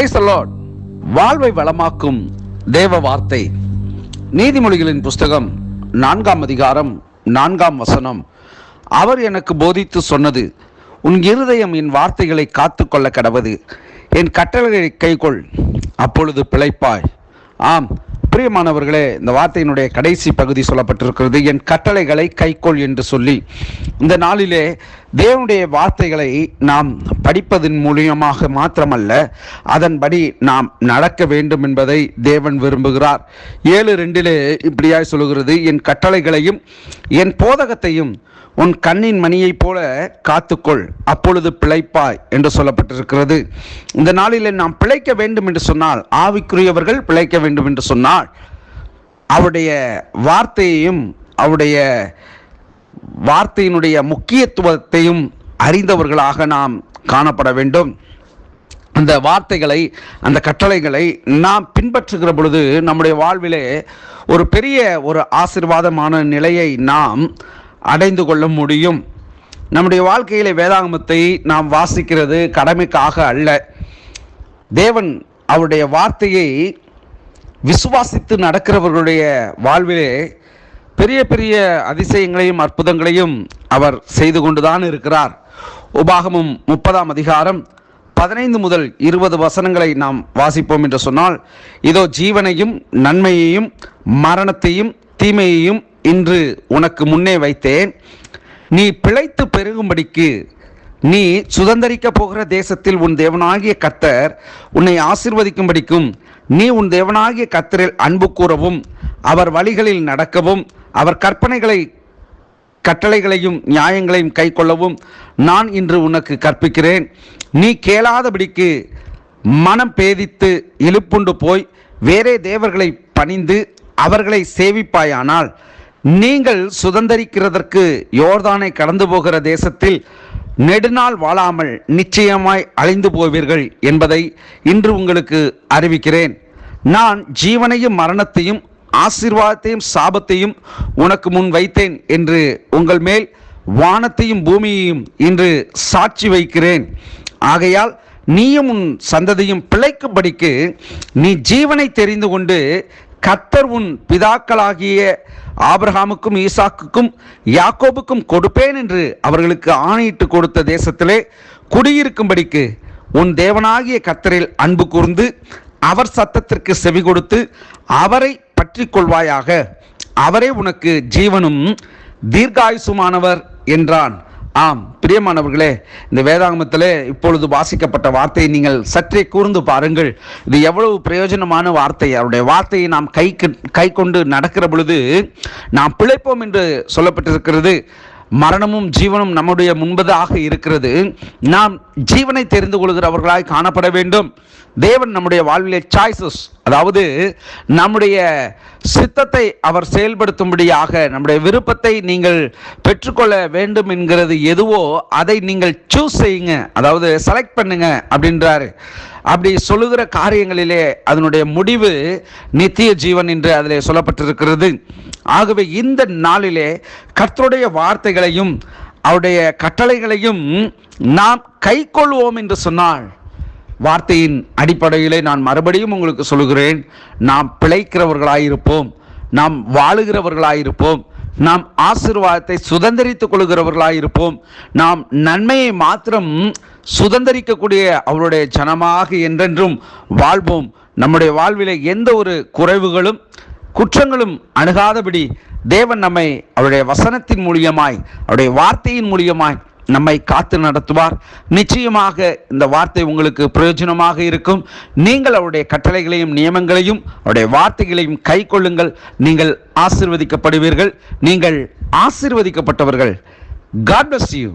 Price allot வாழ்வை வளமாக்கும் தேவ வார்த்தை. நீதிமொழிகளின் புஸ்தகம் நான்காம் அதிகாரம் நான்காம் வசனம். அவர் எனக்கு போதித்து சொன்னது உன் இருதயம் என் வார்த்தைகளை காத்துக்கொள்ள கடவது. என் கட்டளைகளை கைகொள் அப்பொழுது பிழைப்பாய். ஆம் பிரியமானவர்களே இந்த வார்த்தையினுடைய கடைசி பகுதி சொல்லப்பட்டிருக்கிறது என் கட்டளைகளை கைக்கோள் என்று சொல்லி. இந்த நாளிலே தேவனுடைய வார்த்தைகளை நாம் படிப்பதன் மூலியமாக மாத்திரமல்ல அதன்படி நாம் நடக்க வேண்டும் என்பதை தேவன் விரும்புகிறார். ஏழு ரெண்டிலே இப்படியாய் சொல்லுகிறது என் கட்டளைகளையும் என் போதகத்தையும் உன் கண்ணின் மணியைப் போல காத்துக்கொள் அப்பொழுது பிழைப்பாய் என்று சொல்லப்பட்டிருக்கிறது. இந்த நாளிலே நாம் பிழைக்க வேண்டும் என்று சொன்னால் ஆவிக்குரியவர்கள் பிழைக்க வேண்டும் என்று சொன்னால் அவருடைய வார்த்தையையும் அவருடைய வார்த்தையினுடைய முக்கியத்துவத்தையும் அறிந்தவர்களாக நாம் காணப்பட வேண்டும். அந்த வார்த்தைகளை அந்த கட்டளைகளை நாம் பின்பற்றுகிற பொழுது நம்முடைய வாழ்விலே ஒரு பெரிய ஒரு ஆசிர்வாதமான நிலையை நாம் அடைந்து கொள்ள முடியும். நம்முடைய வாழ்க்கையிலே வேதாகமத்தை நாம் வாசிக்கிறது கடமைக்காக அல்ல. தேவன் அவருடைய வார்த்தையை விசுவாசித்து நடக்கிறவர்களுடைய வாழ்விலே பெரிய பெரிய அதிசயங்களையும் அற்புதங்களையும் அவர் செய்து கொண்டுதான் இருக்கிறார். உபாகமும் முப்பதாம் அதிகாரம் பதினைந்து முதல் இருபது வசனங்களை நாம் வாசிப்போம் என்று சொன்னால் இதோ ஜீவனையும் நன்மையையும் மரணத்தையும் தீமையையும் இன்று உனக்கு முன்னே வைத்தேன். நீ பிழைத்து பெருகும்படிக்கு நீ சுதந்தரிக்க போகிற தேசத்தில் உன் தேவனாகிய கத்தர் உன்னை ஆசிர்வதிக்கும்படிக்கும் நீ உன் தேவனாகிய கத்தரில் அன்பு கூறவும் அவர் வழிகளில் நடக்கவும் அவர் கற்பனைகளை கட்டளைகளையும் நியாயங்களையும் கைக்கொள்ளவும் நான் இன்று உனக்கு கற்பிக்கிறேன். நீ கேளாதபடிக்கு மனம் பேதித்து இழுப்புண்டு போய் வேறே தேவர்களை பணிந்து அவர்களை சேவிப்பாயானால் நீங்கள் சுதந்தரிக்கிறதற்கு யோர்தானை கடந்து போகிற தேசத்தில் நெடுநாள் வாழாமல் நிச்சயமாய் அழிந்து போவீர்கள் என்பதை இன்று உங்களுக்கு அறிவிக்கிறேன். நான் ஜீவனையும் மரணத்தையும் ஆசீர்வாதத்தையும் சாபத்தையும் உனக்கு முன் வைத்தேன் என்று உங்கள் மேல் வானத்தையும் பூமியையும் இன்று சாட்சி வைக்கிறேன். ஆகையால் நீயும் உன் சந்ததியும் பிழைக்கும்படிக்கு நீ ஜீவனை தெரிந்து கொண்டு கத்தர் உன் பிதாக்களாகிய ஆபிரகாமுக்கும் ஈசாக்குக்கும் யாக்கோபுக்கும் கொடுப்பேன் என்று அவர்களுக்கு ஆணையிட்டு கொடுத்த தேசத்திலே குடியிருக்கும்படிக்கு உன் தேவனாகிய கத்தரில் அன்பு கூர்ந்து அவர் சத்தத்திற்கு செவி கொடுத்து அவரை பற்றி கொள்வாயாக. அவரே உனக்கு ஜீவனும் தீர்காயுசுமானவர் என்றான். ஆம் பிரியமானவர்களே இந்த வேதாகமத்தில் இப்பொழுது வாசிக்கப்பட்ட வார்த்தையை நீங்கள் சற்றே கூர்ந்து பாருங்கள். இது எவ்வளவு பிரயோஜனமான வார்த்தை. அவருடைய வார்த்தையை நாம் கை கை கொண்டு நடக்கிற பொழுது நாம் பிழைப்போம் என்று சொல்லப்பட்டிருக்கிறது. மரணமும் ஜீவனும் நம்முடைய முன்பதாக இருக்கிறது. நாம் ஜீவனை தெரிந்து கொள்கிறவர்களாய் காணப்பட வேண்டும். தேவன் நம்முடைய வாழ்விலே சாய்ஸஸ் அதாவது நம்முடைய சித்தத்தை அவர் செயல்படுத்தும்படியாக நம்முடைய விருப்பத்தை நீங்கள் பெற்றுக்கொள்ள வேண்டும் என்கிறது எதுவோ அதை நீங்கள் சூஸ் செய்யுங்க. அதாவது செலக்ட் பண்ணுங்க அப்படின்றாரு. அப்படி சொல்லுகிற காரியங்களிலே அதனுடைய முடிவு நித்திய ஜீவன் என்று அதில் சொல்லப்பட்டிருக்கிறது. ஆகவே இந்த நாளிலே கர்த்தருடைய வார்த்தைகளையும் அவருடைய கட்டளைகளையும் நாம் கைக்கொள்வோம் என்று சொன்னால் வார்த்தையின் அடிப்படையிலே நான் மறுபடியும் உங்களுக்கு சொல்கிறேன் நாம் பிழைக்கிறவர்களாயிருப்போம் நாம் வாழுகிறவர்களாயிருப்போம் நாம் ஆசிர்வாதத்தை சுதந்திரித்துக் கொள்கிறவர்களாயிருப்போம் நாம் நன்மையை மாத்திரம் சுதந்திரிக்கக்கூடிய அவருடைய ஜனமாக என்றென்றும் வாழ்வோம். நம்முடைய வாழ்விலே எந்த ஒரு குறைவுகளும் குற்றங்களும் அணுகாதபடி தேவன் நம்மை அவருடைய வசனத்தின் மூலியமாய் அவருடைய வார்த்தையின் மூலியமாய் நம்மை காத்து நடத்துவார். நிச்சயமாக இந்த வார்த்தை உங்களுக்கு பிரயோஜனமாக இருக்கும். நீங்கள் அவருடைய கட்டளைகளையும் நியமங்களையும் அவருடைய வார்த்தைகளையும் கை கொள்ளுங்கள். நீங்கள் ஆசிர்வதிக்கப்படுவீர்கள். நீங்கள் ஆசிர்வதிக்கப்பட்டவர்கள். God bless you